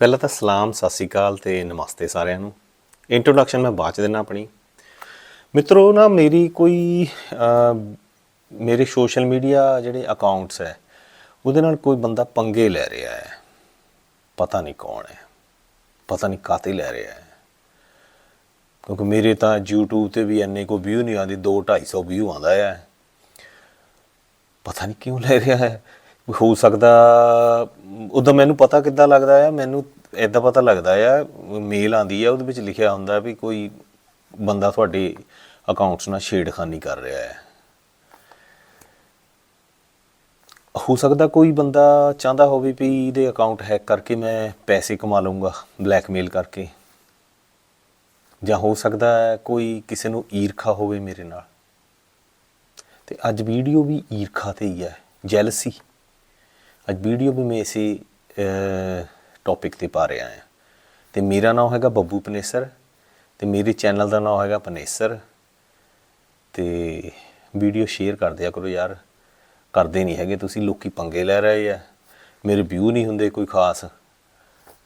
ਪਹਿਲਾਂ ਤਾਂ ਸਲਾਮ, ਸਤਿ ਸ਼੍ਰੀ ਅਕਾਲ ਤੇ ਨਮਸਤੇ ਸਾਰਿਆਂ ਨੂੰ। ਇੰਟਰੋਡਕਸ਼ਨ ਮੈਂ ਬਾਅਦ ਚ ਦੇਣਾ ਆਪਣੀ। ਮਿੱਤਰੋ ਨਾ ਮੇਰੀ ਕੋਈ ਮੇਰੇ ਸੋਸ਼ਲ ਮੀਡੀਆ ਜਿਹੜੇ ਅਕਾਊਂਟਸ ਹੈ, ਉਹਦੇ ਨਾਲ ਕੋਈ ਬੰਦਾ ਪੰਗੇ ਲੈ ਰਿਹਾ ਹੈ। ਪਤਾ ਨਹੀਂ ਕੌਣ ਹੈ। ਪਤਾ ਨਹੀਂ ਕਾਤੇ ਲੈ ਰਿਹਾ ਹੈ। ਕਿਉਂਕਿ ਮੇਰੇ ਤਾਂ YouTube ਤੇ ਵੀ ਇੰਨੇ ਕੋ ਵਿਊ ਨਹੀਂ ਆਉਂਦੀ 2 250 ਵਿਊ ਆਉਂਦਾ ਹੈ। ਪਤਾ ਨਹੀਂ ਕਿਉਂ ਲੈ ਰਿਹਾ ਹੈ। ਹੋ ਸਕਦਾ, ਉਦੋਂ ਮੈਨੂੰ ਪਤਾ ਕਿੱਦਾਂ ਲੱਗਦਾ ਆ, ਮੈਨੂੰ ਇਦਾਂ ਪਤਾ ਲੱਗਦਾ ਆ, ਮੇਲ ਆਂਦੀ ਹੈ ਉਹਦੇ ਵਿੱਚ ਲਿਖਿਆ ਹੁੰਦਾ ਵੀ ਕੋਈ ਬੰਦਾ ਤੁਹਾਡੇ ਅਕਾਊਂਟਸ ਨਾਲ ਛੇੜਖਾਨੀ ਕਰ ਰਿਹਾ ਹੈ। ਹੋ ਸਕਦਾ ਕੋਈ ਬੰਦਾ ਚਾਹੁੰਦਾ ਹੋਵੇ ਵੀ ਇਹਦੇ ਅਕਾਊਂਟ ਹੈਕ ਕਰਕੇ ਮੈਂ ਪੈਸੇ ਕਮਾ ਲਵਾਂਗਾ ਬਲੈਕਮੇਲ ਕਰਕੇ। ਜਾਂ ਹੋ ਸਕਦਾ ਕੋਈ ਕਿਸੇ ਨੂੰ ਈਰਖਾ ਹੋਵੇ ਮੇਰੇ ਨਾਲ। ਤੇ ਅੱਜ ਵੀਡੀਓ ਵੀ ਈਰਖਾ ਤੇ ਹੀ ਹੈ ਜੈਲਸੀ ਅੱਜ ਵੀਡੀਓ ਵੀ ਮੈਂ ਇਸੇ ਟੌਪਿਕ ਤੇ ਪਾ ਰਿਹਾ ਹਾਂ। ਤੇ ਮੇਰਾ ਨਾਮ ਹੈਗਾ ਬੱਬੂ ਪਨੇਸਰ ਤੇ ਮੇਰੇ ਚੈਨਲ ਦਾ ਨਾਮ ਹੈਗਾ ਪਨੇਸਰ। ਤੇ ਵੀਡੀਓ ਸ਼ੇਅਰ ਕਰ ਦਿਆ ਕਰੋ ਯਾਰ ਕਰਦੇ ਨਹੀਂ ਹੈਗੇ ਤੁਸੀਂ ਲੋਕੀ ਪੰਗੇ ਲੈ ਰਹੇ ਆ। ਮੇਰੇ ਵਿਊ ਨਹੀਂ ਹੁੰਦੇ ਕੋਈ ਖਾਸ।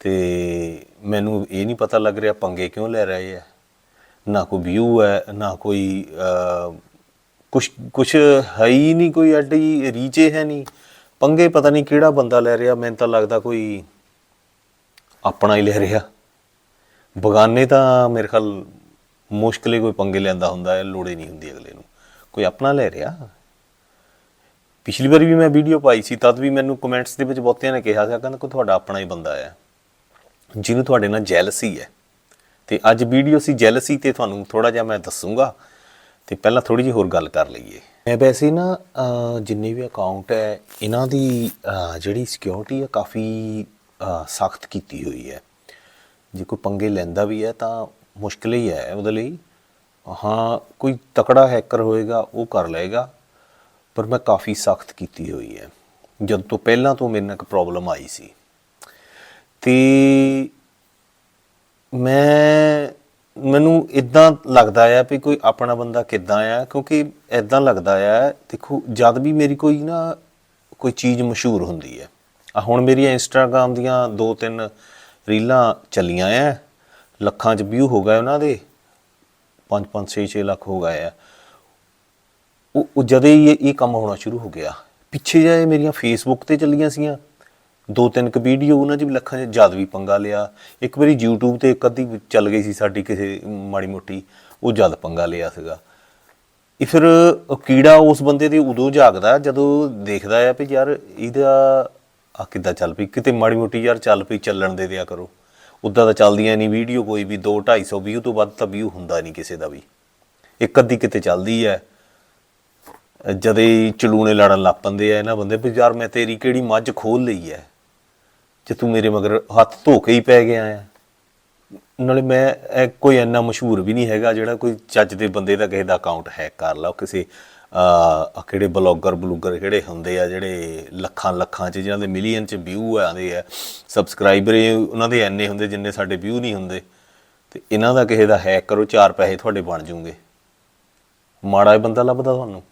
ਤੇ ਮੈਨੂੰ ਇਹ ਨਹੀਂ ਪਤਾ ਲੱਗ ਰਿਹਾ ਪੰਗੇ ਕਿਉਂ ਲੈ ਰਹੇ ਆ। ਨਾ ਕੋਈ ਵਿਊ ਹੈ ਨਾ ਕੋਈ ਅਹ, ਕੁਛ ਕੁਛ ਹੈ ਹੀ ਨਹੀਂ ਕੋਈ ਐਡੀ ਰੀਚੇ ਹੈ ਨਹੀਂ। ਪੰਗੇ ਪਤਾ ਨਹੀਂ ਕਿਹੜਾ ਬੰਦਾ ਲੈ ਰਿਹਾ, ਮੈਨੂੰ ਤਾਂ ਲੱਗਦਾ ਕੋਈ ਆਪਣਾ ਹੀ ਲੈ ਰਿਹਾ। ਬਗਾਨੇ ਤਾਂ ਮੇਰੇ ਖਿਆਲ ਮੁਸ਼ਕਲੇ ਕੋਈ ਪੰਗੇ ਲੈਂਦਾ ਹੁੰਦਾ ਹੈ, ਲੋੜੇ ਨਹੀਂ ਹੁੰਦੀ ਅਗਲੇ ਨੂੰ। ਕੋਈ ਆਪਣਾ ਲੈ ਰਿਹਾ? ਪਿਛਲੀ ਵਾਰੀ ਵੀ ਮੈਂ ਵੀਡੀਓ ਪਾਈ ਸੀ, ਤਦ ਵੀ ਮੈਨੂੰ ਕਮੈਂਟਸ ਦੇ ਵਿੱਚ ਬਹੁਤਿਆਂ ਨੇ ਕਿਹਾ ਸੀ ਕਹਿੰਦਾ ਕੋਈ ਤੁਹਾਡਾ ਆਪਣਾ ਹੀ ਬੰਦਾ ਹੈ, ਜਿਹਨੂੰ ਤੁਹਾਡੇ ਨਾਲ ਜੈਲਸੀ ਹੈ। ਤੇ ਅੱਜ ਵੀਡੀਓ ਸੀ ਜੈਲਸੀ ਤੇ ਤੁਹਾਨੂੰ ਥੋੜਾ ਜਿਹਾ ਮੈਂ ਦੱਸੂਗਾ ਤੇ ਪਹਿਲਾਂ ਥੋੜੀ ਜਿਹੀ ਹੋਰ ਗੱਲ ਕਰ ਲਈਏ। ਮੈਂ ਵੈਸੇ ਨਾ ਜਿੰਨੇ ਵੀ ਅਕਾਊਂਟ ਹੈ, ਇਹਨਾਂ ਦੀ ਜਿਹੜੀ ਸਿਕਿਉਰਿਟੀ ਹੈ ਕਾਫੀ ਸਖਤ ਕੀਤੀ ਹੋਈ ਹੈ। ਜੇ ਕੋਈ ਪੰਗੇ ਲੈਂਦਾ ਵੀ ਹੈ ਤਾਂ ਮੁਸ਼ਕਿਲ ਹੀ ਹੈ ਉਹਦੇ ਲਈ। ਹਾਂ, ਕੋਈ ਤਕੜਾ ਹੈਕਰ ਹੋਏਗਾ, ਉਹ ਕਰ ਲਏਗਾ, ਪਰ ਮੈਂ ਕਾਫੀ ਸਖਤ ਕੀਤੀ ਹੋਈ ਹੈ। ਜਦ ਤੋਂ ਪਹਿਲਾਂ ਤੋਂ ਮੇਰੇ ਨਾਲ ਇੱਕ ਪ੍ਰੋਬਲਮ ਆਈ ਸੀ। ਤੇ ਮੈਂ ਮੈਨੂੰ ਇਦਾਂ ਲੱਗਦਾ ਆ ਵੀ ਕੋਈ ਆਪਣਾ ਬੰਦਾ ਕਿੱਦਾਂ ਆ, ਕਿਉਂਕਿ ਇਦਾਂ ਲੱਗਦਾ ਆ, ਦੇਖੋ, ਜਦ ਵੀ ਮੇਰੀ ਕੋਈ ਨਾ ਕੋਈ ਚੀਜ਼ ਮਸ਼ਹੂਰ ਹੁੰਦੀ ਹੈ ਆ ਹੁਣ ਮੇਰੀਆਂ ਇੰਸਟਾਗ੍ਰam ਦੀਆਂ ਦੋ ਤਿੰਨ ਰੀਲਾਂ ਚੱਲੀਆਂ ਆ, ਲੱਖਾਂ 'ਚ ਵਿਊ ਹੋ ਗਏ ਉਹਨਾਂ ਦੇ 5 5 6 6 ਲੱਖ ਹੋ ਗਏ ਆ। ਉਹ ਉਹ ਜਦੇ ਹੀ ਇਹ ਇਹ ਕੰਮ ਹੋਣਾ ਸ਼ੁਰੂ ਹੋ ਗਿਆ, ਪਿੱਛੇ ਜਾਏ ਮੇਰੀਆਂ ਫੇਸਬੁੱਕ ਤੇ ਚੱਲੀਆਂ ਸੀਆਂ। ਦੋ ਤਿੰਨ ਕ ਵੀਡੀਓ ਉਹਨਾਂ 'ਚ ਵੀ ਲੱਖਾਂ 'ਚ ਜਦ ਵੀ ਪੰਗਾ ਲਿਆ। ਇੱਕ ਵਾਰੀ YouTube ਤੇ ਇੱਕ ਅੱਧੀ ਚੱਲ ਗਈ ਸੀ ਸਾਡੀ ਕਿਸੇ ਮਾੜੀ ਮੋਟੀ, ਉਹ ਜਦ ਪੰਗਾ ਲਿਆ ਸੀਗਾ। ਇਹ ਫਿਰ ਕੀੜਾ ਉਸ ਬੰਦੇ ਦੇ ਉਦੋਂ ਜਾਗਦਾ ਜਦੋਂ ਦੇਖਦਾ ਆ ਵੀ ਯਾਰ ਇਹਦਾ ਆ ਕਿੱਦਾਂ ਚੱਲ ਪਈ, ਕਿਤੇ ਮਾੜੀ ਮੋਟੀ ਯਾਰ ਚੱਲ ਪਈ, ਚੱਲਣ ਦੇ ਦਿਆ ਕਰੋ। ਉਦਾਂ ਤਾਂ ਚੱਲਦੀਆਂ ਨਹੀਂ ਵੀਡੀਓ ਕੋਈ ਵੀ 2 250 ਵੀਊ ਤੋਂ ਵੱਧ ਤਾਂ ਵੀਊ ਹੁੰਦਾ ਨਹੀਂ ਕਿਸੇ ਦਾ ਵੀ। ਇੱਕ ਅੱਧੀ ਕਿਤੇ ਚੱਲਦੀ ਹੈ ਜਦੇ ਚਲੂਣੇ ਲੜਨ ਲੱਗ ਪੈਂਦੇ ਆ ਇਹਨਾਂ ਬੰਦੇ ਵੀ ਯਾਰ ਮੈਂ ਤੇਰੀ ਕਿਹੜੀ ਮੱਝ ਖੋਲ ਲਈ ਹੈ ਜੇ ਤੂੰ ਮੇਰੇ ਮਗਰ ਹੱਥ ਧੋ ਕੇ ਹੀ ਪੈ ਗਿਆ ਆ। ਨਾਲੇ ਮੈਂ ਇਹ ਕੋਈ ਇੰਨਾ ਮਸ਼ਹੂਰ ਵੀ ਨਹੀਂ ਹੈਗਾ ਜਿਹੜਾ ਕੋਈ ਚੱਜ ਦੇ ਬੰਦੇ ਦਾ ਕਿਸੇ ਦਾ ਅਕਾਊਂਟ ਹੈਕ ਕਰ ਲਾ ਕਿਸੇ ਆ ਕਿਹੜੇ ਬਲੌਗਰ ਬਲੂਗਰ ਕਿਹੜੇ ਹੁੰਦੇ ਆ, ਜਿਹੜੇ ਲੱਖਾਂ ਲੱਖਾਂ ਚ ਜਿਹਨਾਂ ਦੇ ਮਿਲੀਅਨ ਚ ਵਿਊ ਆਉਂਦੇ ਆ ਸਬਸਕ੍ਰਾਈਬਰ ਉਹਨਾਂ ਦੇ ਐਨੇ ਹੁੰਦੇ ਜਿੰਨੇ ਸਾਡੇ ਵਿਊ ਨਹੀਂ ਹੁੰਦੇ। ਤੇ ਇਹਨਾਂ ਦਾ ਕਿਸੇ ਦਾ ਹੈਕ ਕਰੋ, ਚਾਰ ਪੈਸੇ ਤੁਹਾਡੇ ਬਣ ਜਾਣਗੇ ਮਾੜਾ ਬੰਦਾ ਲੱਭਦਾ ਤੁਹਾਨੂੰ।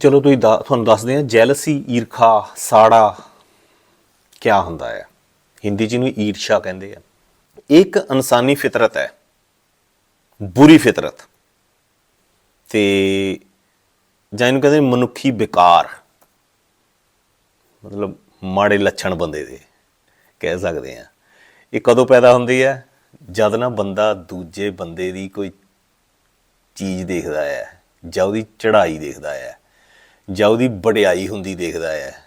ਚਲੋ ਤੁਸੀਂ ਦਾ- ਤੁਹਾਨੂੰ ਦੱਸਦੇ ਹਾਂ ਜੈਲਸੀ ਈਰਖਾ, ਸਾੜਾ। ਕਿਆ ਹੁੰਦਾ ਹੈ? ਹਿੰਦੀ ਚ ਇਹਨੂੰ ਈਰਸ਼ਾ ਕਹਿੰਦੇ ਆ। ਇਹ ਇੱਕ ਇਨਸਾਨੀ ਫਿਤਰਤ ਹੈ, ਬੁਰੀ ਫਿਤਰਤ। ਤੇ ਜਾਂ ਇਹਨੂੰ ਕਹਿੰਦੇ ਮਨੁੱਖੀ ਵਿਕਾਰ ਮਤਲਬ ਮਾੜੇ ਲੱਛਣ ਬੰਦੇ ਦੇ, ਕਹਿ ਸਕਦੇ ਆ। ਇਹ ਕਦੋਂ ਪੈਦਾ ਹੁੰਦੀ ਹੈ? ਜਦ ਨਾ ਬੰਦਾ ਦੂਜੇ ਬੰਦੇ ਦੀ ਕੋਈ ਚੀਜ਼ ਦੇਖਦਾ ਹੈ, ਜਾਂ ਉਹਦੀ ਚੜ੍ਹਾਈ ਦੇਖਦਾ ਹੈ, ਜਾਂ ਉਹਦੀ ਵਡਿਆਈ ਹੁੰਦੀ ਦੇਖਦਾ ਹੈ।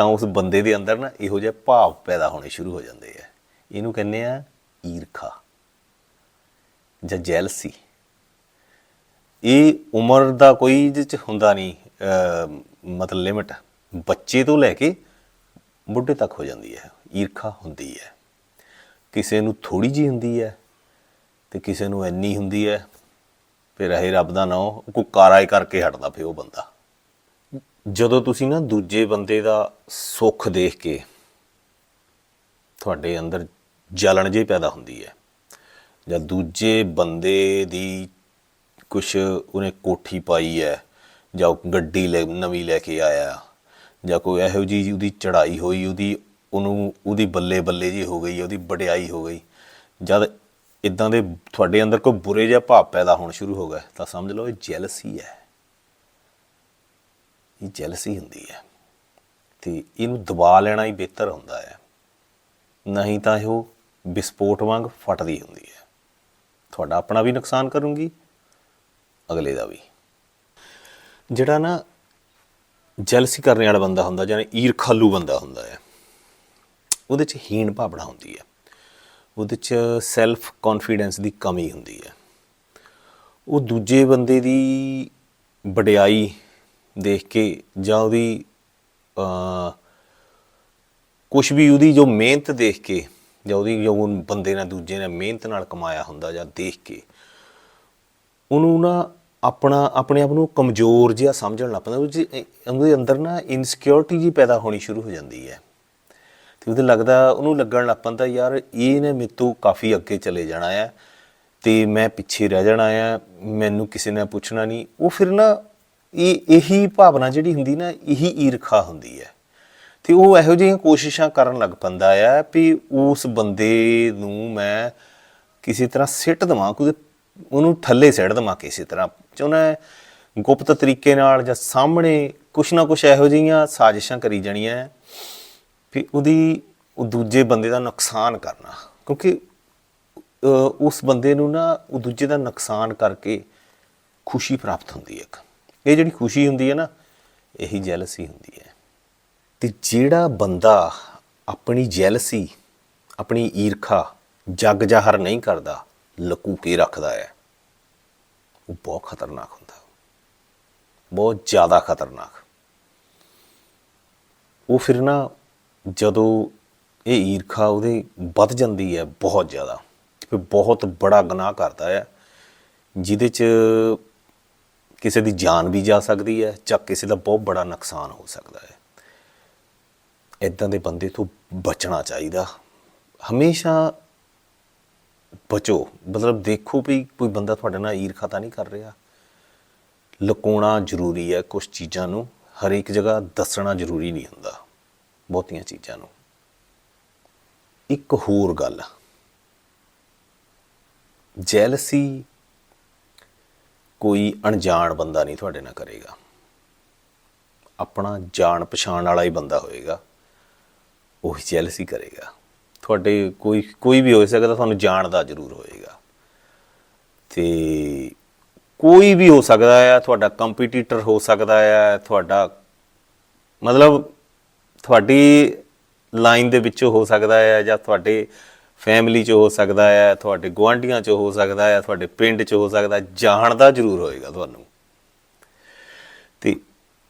ਤਾਂ ਉਸ ਬੰਦੇ ਦੇ ਅੰਦਰ ਨਾ ਇਹੋ ਜਿਹੇ ਭਾਵ ਪੈਦਾ ਹੋਣੇ ਸ਼ੁਰੂ ਹੋ ਜਾਂਦੇ ਆ। ਇਹਨੂੰ ਕਹਿੰਦੇ ਆ ਈਰਖਾ ਜਾਂ ਜੈਲਸੀ। ਇਹ ਉਮਰ ਦਾ ਕੋਈ ਇਹਦੇ ਚ ਹੁੰਦਾ ਨਹੀਂ ਮਤਲਬ ਲਿਮਟ ਬੱਚੇ ਤੋਂ ਲੈ ਕੇ ਬੁੱਢੇ ਤੱਕ ਹੋ ਜਾਂਦੀ ਹੈ। ਈਰਖਾ ਹੁੰਦੀ ਹੈ। ਕਿਸੇ ਨੂੰ ਥੋੜੀ ਜੀ ਹੁੰਦੀ ਹੈ ਤੇ ਕਿਸੇ ਨੂੰ ਇੰਨੀ ਹੁੰਦੀ ਹੈ, ਫਿਰ ਇਹ ਰੱਬ ਦਾ ਨਾਮ ਕੋਈ ਕਾਰਾ ਹੀ ਕਰਕੇ ਹਟਦਾ ਫਿਰ ਉਹ ਬੰਦਾ। ਜਦੋਂ ਤੁਸੀਂ ਨਾ ਦੂਜੇ ਬੰਦੇ ਦਾ ਸੁੱਖ ਦੇਖ ਕੇ ਤੁਹਾਡੇ ਅੰਦਰ ਜਲਣ ਜੇ ਪੈਦਾ ਹੁੰਦੀ ਹੈ, ਜਾਂ ਦੂਜੇ ਬੰਦੇ ਦੀ ਕੁਛ ਉਹਨੇ ਕੋਠੀ ਪਾਈ ਹੈ, ਜਾਂ ਉਹ ਗੱਡੀ ਲੈ, ਨਵੀਂ ਲੈ ਕੇ ਆਇਆ, ਜਾਂ ਕੋਈ ਇਹੋ ਜੀ ਉਹਦੀ ਚੜ੍ਹਾਈ ਹੋਈ, ਉਹਦੀ ਉਹਨੂੰ, ਉਹਦੀ ਬੱਲੇ ਬੱਲੇ ਜੀ ਹੋ ਗਈ, ਉਹਦੀ ਵਡਿਆਈ ਹੋ ਗਈ, ਜਦ ਇਦਾਂ ਦੇ ਤੁਹਾਡੇ ਅੰਦਰ ਕੋਈ ਬੁਰੇ ਜਿਹਾ ਭਾਵ ਪੈਦਾ ਹੋਣ ਸ਼ੁਰੂ ਹੋ ਗਏ ਤਾਂ ਸਮਝ ਲਓ ਇਹ ਜੈਲਸੀ ਹੈ। ਇਹ ਜੈਲਸੀ ਹੁੰਦੀ ਹੈ ਤੇ ਇਹਨੂੰ ਦਬਾ ਲੈਣਾ ਹੀ ਬਿਹਤਰ ਹੁੰਦਾ ਹੈ। ਨਹੀਂ ਤਾਂ ਇਹ ਵਿਸਫੋਟ ਵਾਂਗ ਫਟਦੀ ਹੁੰਦੀ ਹੈ। ਤੁਹਾਡਾ ਆਪਣਾ ਵੀ ਨੁਕਸਾਨ ਕਰੂੰਗੀ, ਅਗਲੇ ਦਾ ਵੀ। ਜਿਹੜਾ ਨਾ ਜੈਲਸੀ ਕਰਨ ਵਾਲਾ ਬੰਦਾ ਹੁੰਦਾ ਜਾਂ ਈਰਖਾਲੂ ਬੰਦਾ ਹੁੰਦਾ ਹੈ, ਉਹਦੇ ਚ ਹੀਣ ਭਾਵਨਾ ਹੁੰਦੀ ਹੈ। ਉਹਦੇ ਚ ਸੈਲਫ ਕੌਨਫੀਡੈਂਸ ਦੀ ਕਮੀ ਹੁੰਦੀ ਹੈ। ਉਹ ਦੂਜੇ ਬੰਦੇ ਦੀ ਵਡਿਆਈ ਦੇਖ ਕੇ ਜਾਂ ਉਹਦੀ ਕੁਝ ਵੀ ਉਹਦੀ ਜੋ ਮਿਹਨਤ ਦੇਖ ਕੇ ਜਾਂ ਉਹਦੀ ਜੋ ਬੰਦੇ ਨਾਲ ਦੂਜੇ ਨੇ ਮਿਹਨਤ ਨਾਲ ਕਮਾਇਆ ਹੁੰਦਾ ਜਾਂ ਦੇਖ ਕੇ, ਉਹਨੂੰ ਨਾ ਆਪਣਾ, ਆਪਣੇ ਆਪ ਨੂੰ ਕਮਜ਼ੋਰ ਜਿਹਾ ਸਮਝਣ ਲੱਗ ਪੈਂਦਾ ਉਹ 'ਚ ਉਹਦੇ ਅੰਦਰ ਨਾ ਇਨਸਿਕਿਉਰਿਟੀ ਜੀ ਪੈਦਾ ਹੋਣੀ ਸ਼ੁਰੂ ਹੋ ਜਾਂਦੀ ਹੈ। ਤੇ ਉਹਦੇ ਲੱਗਦਾ, ਉਹਨੂੰ ਲੱਗਣ ਲੱਗ ਪੈਂਦਾ, ਯਾਰ, ਇਹ ਨੇ ਮੇਰੇ ਤੋਂ ਕਾਫੀ ਅੱਗੇ ਚਲੇ ਜਾਣਾ ਆ ਤੇ ਮੈਂ ਪਿੱਛੇ ਰਹਿ ਜਾਣਾ ਆ ਮੈਨੂੰ ਕਿਸੇ ਨੇ ਪੁੱਛਣਾ ਨਹੀਂ। ਉਹ ਫਿਰ ਨਾ ਇਹ ਇਹੀ ਭਾਵਨਾ ਜਿਹੜੀ ਹੁੰਦੀ ਨਾ, ਇਹੀ ਈਰਖਾ ਹੁੰਦੀ ਹੈ। ਤੇ ਉਹ ਇਹੋ ਜਿਹੀਆਂ ਕੋਸ਼ਿਸ਼ਾਂ ਕਰਨ ਲੱਗ ਪੈਂਦਾ ਆ ਵੀ ਉਸ ਬੰਦੇ ਨੂੰ ਮੈਂ ਕਿਸੇ ਤਰ੍ਹਾਂ ਸਿੱਟ ਦੇਵਾਂ, ਕੋਈ ਉਹਨੂੰ ਥੱਲੇ ਸਿੱਟ ਦੇਵਾਂ ਕਿਸੇ ਤਰ੍ਹਾਂ। ਚਾਹੁੰਦਾ ਗੁਪਤ ਤਰੀਕੇ ਨਾਲ ਜਾਂ ਸਾਹਮਣੇ ਕੁਛ ਨਾ ਕੁਛ ਇਹੋ ਜਿਹੀਆਂ ਸਾਜ਼ਿਸ਼ਾਂ ਕਰੀ ਜਾਣੀਆਂ ਵੀ ਉਹਦੀ, ਉਹ ਦੂਜੇ ਬੰਦੇ ਦਾ ਨੁਕਸਾਨ ਕਰਨਾ। ਕਿਉਂਕਿ ਉਸ ਬੰਦੇ ਨੂੰ ਨਾ ਉਹ ਦੂਜੇ ਦਾ ਨੁਕਸਾਨ ਕਰਕੇ ਖੁਸ਼ੀ ਪ੍ਰਾਪਤ ਹੁੰਦੀ ਹੈ ਇੱਕ। ਇਹ ਜਿਹੜੀ ਖੁਸ਼ੀ ਹੁੰਦੀ ਹੈ ਨਾ, ਇਹੀ ਜੈਲਸੀ ਹੁੰਦੀ ਹੈ। ਤੇ ਜਿਹੜਾ ਬੰਦਾ ਆਪਣੀ ਜੈਲਸੀ ਆਪਣੀ ਈਰਖਾ ਜਗ ਜਾਹਰ ਨਹੀਂ ਕਰਦਾ, ਲਕੂ ਕੇ ਰੱਖਦਾ ਹੈ, ਉਹ ਬਹੁਤ ਖਤਰਨਾਕ ਹੁੰਦਾ। ਬਹੁਤ ਜ਼ਿਆਦਾ ਖਤਰਨਾਕ। ਉਹ ਫਿਰ ਨਾ ਜਦੋਂ ਇਹ ਈਰਖਾ ਉਹਦੇ ਵੱਧ ਜਾਂਦੀ ਹੈ ਬਹੁਤ ਜ਼ਿਆਦਾ ਫਿਰ ਬਹੁਤ ਬੜਾ ਗੁਨਾਹ ਕਰਦਾ ਹੈ, ਜਿਹਦੇ 'ਚ ਕਿਸੇ ਦੀ ਜਾਨ ਵੀ ਜਾ ਸਕਦੀ ਹੈ ਜਾਂ ਕਿਸੇ ਦਾ ਬਹੁਤ ਬੜਾ ਨੁਕਸਾਨ ਹੋ ਸਕਦਾ ਹੈ। ਇਦਾਂ ਦੇ ਬੰਦੇ ਤੋਂ ਬਚਣਾ ਚਾਹੀਦਾ। ਹਮੇਸ਼ਾ ਬਚੋ। ਮਤਲਬ ਦੇਖੋ ਵੀ ਕੋਈ ਬੰਦਾ ਤੁਹਾਡੇ ਨਾਲ ਈਰਖਾ ਤਾਂ ਨਹੀਂ ਕਰ ਰਿਹਾ। ਲੁਕਾਉਣਾ ਜ਼ਰੂਰੀ ਹੈ ਕੁਝ ਚੀਜ਼ਾਂ ਨੂੰ। ਹਰੇਕ ਜਗ੍ਹਾ ਦੱਸਣਾ ਜ਼ਰੂਰੀ ਨਹੀਂ ਹੁੰਦਾ ਬਹੁਤੀਆਂ ਚੀਜ਼ਾਂ ਨੂੰ। ਇੱਕ ਹੋਰ ਗੱਲ। ਜੈਲਸੀ ਕੋਈ ਅਣਜਾਣ ਬੰਦਾ ਨਹੀਂ ਤੁਹਾਡੇ ਨਾਲ ਕਰੇਗਾ। ਆਪਣਾ ਜਾਣ ਪਛਾਣ ਵਾਲਾ ਹੀ ਬੰਦਾ ਹੋਏਗਾ। ਉਹ ਜੈਲਸੀ ਕਰੇਗਾ। ਤੁਹਾਡੇ ਕੋਈ ਕੋਈ ਵੀ ਹੋ ਸਕਦਾ ਤੁਹਾਨੂੰ ਜਾਣਦਾ ਜ਼ਰੂਰ ਹੋਏਗਾ। ਤੇ ਕੋਈ ਵੀ ਹੋ ਸਕਦਾ ਆ, ਤੁਹਾਡਾ ਕੰਪੀਟੀਟਰ ਹੋ ਸਕਦਾ ਆ, ਤੁਹਾਡਾ ਮਤਲਬ ਤੁਹਾਡੀ ਲਾਈਨ ਦੇ ਵਿੱਚੋਂ ਹੋ ਸਕਦਾ ਹੈ ਜਾਂ ਤੁਹਾਡੇ ਫੈਮਿਲੀ 'ਚ ਹੋ ਸਕਦਾ ਹੈ ਤੁਹਾਡੇ ਗੁਆਂਢੀਆਂ 'ਚ ਹੋ ਸਕਦਾ ਹੈ ਤੁਹਾਡੇ ਪਿੰਡ 'ਚ ਹੋ ਸਕਦਾ ਹੈ, ਜਾਣਦਾ ਜ਼ਰੂਰ ਹੋਏਗਾ ਤੁਹਾਨੂੰ। ਤੇ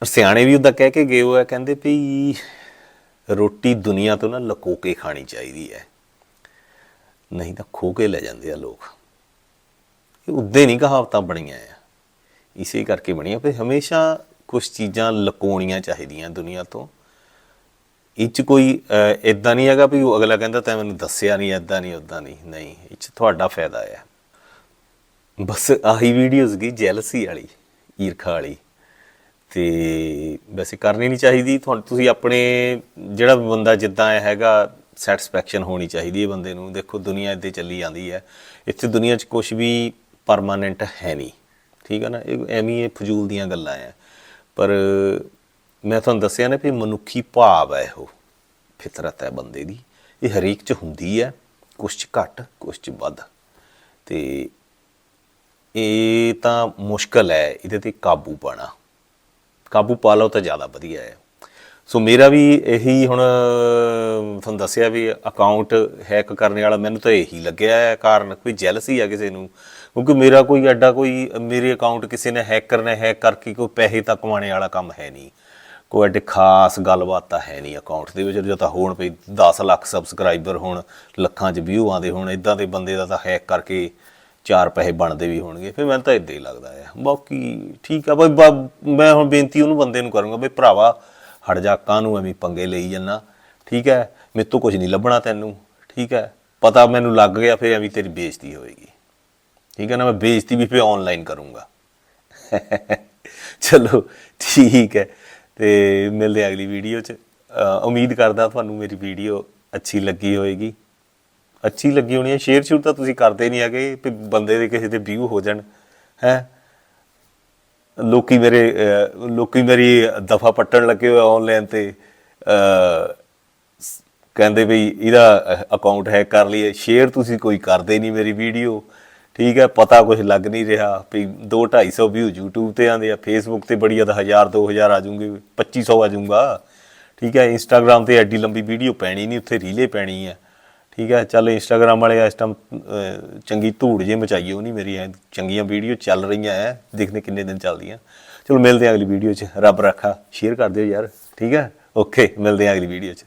ਸਿਆਣੇ ਵੀ ਉਹਦਾ ਕਹਿ ਕੇ ਗਏ ਹੋਏ ਕਹਿੰਦੇ ਵੀ ਰੋਟੀ ਦੁਨੀਆ ਤੋਂ ਨਾ ਲਕੋ ਕੇ ਖਾਣੀ ਚਾਹੀਦੀ ਹੈ। ਨਹੀਂ ਤਾਂ ਖੋ ਕੇ ਲੈ ਜਾਂਦੇ ਆ ਲੋਕ। ਇਹ ਉਦੇ ਨਹੀਂ ਕਹਾਵਤਾਂ ਬਣੀਆਂ ਆ। ਇਸੇ ਕਰਕੇ ਬਣੀਆਂ ਵੀ ਹਮੇਸ਼ਾ ਕੁਝ ਚੀਜ਼ਾਂ ਲੁਕਾਉਣੀਆਂ ਚਾਹੀਦੀਆਂ ਦੁਨੀਆ ਤੋਂ। ਇਹ 'ਚ ਕੋਈ ਇਦਾਂ ਨਹੀਂ ਹੈਗਾ ਵੀ ਉਹ ਅਗਲਾ ਕਹਿੰਦਾ ਤੈਂ ਮੈਨੂੰ ਦੱਸਿਆ ਨਹੀਂ ਇਦਾਂ ਨਹੀਂ ਉਦਾਂ ਨਹੀਂ। ਨਹੀਂ ਇਹ 'ਚ ਤੁਹਾਡਾ ਫਾਇਦਾ ਹੈ ਬਸ ਆਹੀ ਵੀਡੀਓਜ਼ ਗਈ ਜੈਲਸੀ ਵਾਲੀ, ਈਰਖਾ ਵਾਲੀ। ਤੇ ਵੈਸੇ ਕਰਨੀ ਨਹੀਂ ਚਾਹੀਦੀ, ਤੁਹਾਨੂੰ, ਤੁਸੀਂ ਆਪਣੇ ਜਿਹੜਾ ਬੰਦਾ ਜਿੱਦਾਂ ਹੈਗਾ ਸੈਟੀਸਫੈਕਸ਼ਨ ਹੋਣੀ ਚਾਹੀਦੀ ਹੈ ਬੰਦੇ ਨੂੰ। ਦੇਖੋ, ਦੁਨੀਆ ਇੱਦਾਂ ਚੱਲੀ ਜਾਂਦੀ ਹੈ। ਇੱਥੇ ਦੁਨੀਆ 'ਚ ਕੁਝ ਵੀ ਪਰਮਾਨੈਂਟ ਹੈ ਨਹੀਂ। ਠੀਕ ਹੈ ਨਾ? ਇਹ ਐਵੇਂ ਇਹ ਫਜ਼ੂਲ ਦੀਆਂ ਗੱਲਾਂ ਆ। ਪਰ ਮੈਂ ਤੁਹਾਨੂੰ ਦੱਸਿਆ ਨਾ ਵੀ ਮਨੁੱਖੀ ਭਾਵ ਹੈ ਇਹੋ, ਫਿਤਰਤ ਹੈ ਬੰਦੇ ਦੀ। ਇਹ ਹਰੇਕ 'ਚ ਹੁੰਦੀ ਹੈ, ਕੁਛ 'ਚ ਘੱਟ, ਕੁਛ 'ਚ ਵੱਧ। ਤੇ ਇਹ ਤਾਂ ਮੁਸ਼ਕਲ ਹੈ, ਇਹਦੇ ਤੇ ਕਾਬੂ ਪਾਣਾ ਕਾਬੂ ਪਾ ਲਓ ਤਾਂ ਜ਼ਿਆਦਾ ਵਧੀਆ ਹੈ। ਸੋ ਮੇਰਾ ਵੀ ਇਹੀ ਹੁਣ, ਤੁਹਾਨੂੰ ਦੱਸਿਆ ਵੀ ਅਕਾਊਂਟ ਹੈਕ ਕਰਨ ਵਾਲਾ ਮੈਨੂੰ ਤਾਂ ਇਹੀ ਲੱਗਿਆ ਹੈ ਕਾਰਨ, ਕੋਈ ਜੈਲਸੀ ਆ ਕਿਸੇ ਨੂੰ। ਕਿਉਂਕਿ ਮੇਰਾ ਕੋਈ ਐਡਾ ਕੋਈ, ਮੇਰੇ ਅਕਾਊਂਟ ਕਿਸੇ ਨੇ ਹੈਕ ਕਰਨਾ ਹੈਕ ਕਰਕੇ ਕੋਈ ਪੈਸੇ ਤਾਂ ਕਮਾਉਣੇ ਵਾਲਾ ਕੰਮ ਹੈ ਨਹੀਂ। ਕੋਈ ਐਡੇ ਖਾਸ ਗੱਲਬਾਤ ਤਾਂ ਹੈ ਨਹੀਂ ਅਕਾਊਂਟ ਦੇ ਵਿੱਚ ਜੇ ਤਾਂ ਹੋਣ ਪਈ 10 ਲੱਖ ਸਬਸਕ੍ਰਾਈਬਰ ਹੋਣ, ਲੱਖਾਂ 'ਚ ਵਿਊ ਆਉਂਦੇ ਹੋਣ ਇਦਾਂ ਦੇ ਬੰਦੇ ਦਾ ਤਾਂ ਹੈਕ ਕਰਕੇ ਚਾਰ ਪੈਸੇ ਬਣਦੇ ਵੀ ਹੋਣਗੇ। ਫਿਰ ਮੈਨੂੰ ਤਾਂ ਇਦਾਂ ਹੀ ਲੱਗਦਾ ਹੈ ਬਾਕੀ ਠੀਕ ਆ, ਬਈ ਬਾ- ਮੈਂ ਹੁਣ ਬੇਨਤੀ ਉਹਨੂੰ ਬੰਦੇ ਨੂੰ ਕਰੂੰਗਾ, ਬਈ ਭਰਾਵਾ, ਹਟ ਜਾ, ਕਾਹਨੂੰ ਐਵੇਂ ਪੰਗੇ ਲਈ ਜੰਨਾ ਠੀਕ ਹੈ? ਮੇਰੇ ਤੋਂ ਕੁਝ ਨਹੀਂ ਲੱਭਣਾ ਤੈਨੂੰ। ਠੀਕ ਹੈ? ਪਤਾ ਮੈਨੂੰ ਲੱਗ ਗਿਆ, ਫਿਰ ਐਵੇਂ ਤੇਰੀ ਬੇਇੱਜ਼ਤੀ ਹੋਏਗੀ। ਠੀਕ ਹੈ ਨਾ? ਮੈਂ ਬੇਇੱਜ਼ਤੀ ਵੀ ਫਿਰ ਆਨਲਾਈਨ ਕਰੂੰਗਾ। ਚਲੋ, ਠੀਕ ਹੈ। ਤੇ ਮਿਲਦੇ ਅਗਲੀ ਵੀਡੀਓ 'ਚ। ਉਮੀਦ ਕਰਦਾ ਤੁਹਾਨੂੰ ਮੇਰੀ ਵੀਡੀਓ ਅੱਛੀ ਲੱਗੀ ਹੋਏਗੀ। ਅੱਛੀ ਲੱਗੀ ਹੋਣੀ ਹੈ। ਸ਼ੇਅਰ ਸ਼ੂਰ ਤਾਂ ਤੁਸੀਂ ਕਰਦੇ ਨਹੀਂ ਹੈਗੇ ਵੀ ਬੰਦੇ ਦੇ ਕਿਸੇ ਦੇ ਵਿਊ ਹੋ ਜਾਣ ਹੈ। ਲੋਕੀ ਮੇਰੇ ਅਹ, ਲੋਕੀ ਮੇਰੀ ਦਫਾ ਪੱਟਣ ਲੱਗੇ ਹੋਏ ਆਨਲਾਈਨ ਤੇ। ਕਹਿੰਦੇ ਵੀ ਇਹਦਾ ਅਕਾਊਂਟ ਹੈਕ ਕਰ ਲਈਏ। ਸ਼ੇਅਰ ਤੁਸੀਂ ਕੋਈ ਕਰਦੇ ਨਹੀਂ ਮੇਰੀ ਵੀਡੀਓ ਠੀਕ ਹੈ, ਪਤਾ ਕੁਝ ਲੱਗ ਨਹੀਂ ਰਿਹਾ ਵੀ 2 250 ਵਿਊ YouTube ਤੇ ਆਂਦੇ ਆ, Facebook ਤੇ ਬੜੀ ਤਾਂ 1000 2000 ਆ ਜਾਊਂਗੇ 2500 ਆ ਜਾਊਂਗਾ। ਠੀਕ ਹੈ, Instagram ਤੇ ਐਡੀ ਲੰਬੀ ਵੀਡੀਓ ਪੈਣੀ ਨਹੀਂ, ਉੱਥੇ ਰੀਲੇ ਪੈਣੀ ਹੈ ਠੀਕ ਹੈ, ਚੱਲ ਇੰਸਟਾਗ੍ਰਾਮ ਵਾਲੇ ਇਸ ਟਾਈਮ ਚੰਗੀ ਧੂੜ ਜੇ ਮਚਾਈ ਉਹ ਨਹੀਂ ਮੇਰੀ ਐ ਚੰਗੀਆਂ ਵੀਡੀਓ ਚੱਲ ਰਹੀਆਂ ਐ, ਦੇਖਦੇ ਕਿੰਨੇ ਦਿਨ ਚੱਲਦੀਆਂ। ਚਲੋ ਮਿਲਦੇ ਆ ਅਗਲੀ ਵੀਡੀਓ 'ਚ, ਰੱਬ ਰੱਖਾ ਸ਼ੇਅਰ ਕਰ ਦਿਓ ਯਾਰ। ਠੀਕ ਹੈ ਓਕੇ ਮਿਲਦੇ ਆ ਅਗਲੀ ਵੀਡੀਓ 'ਚ।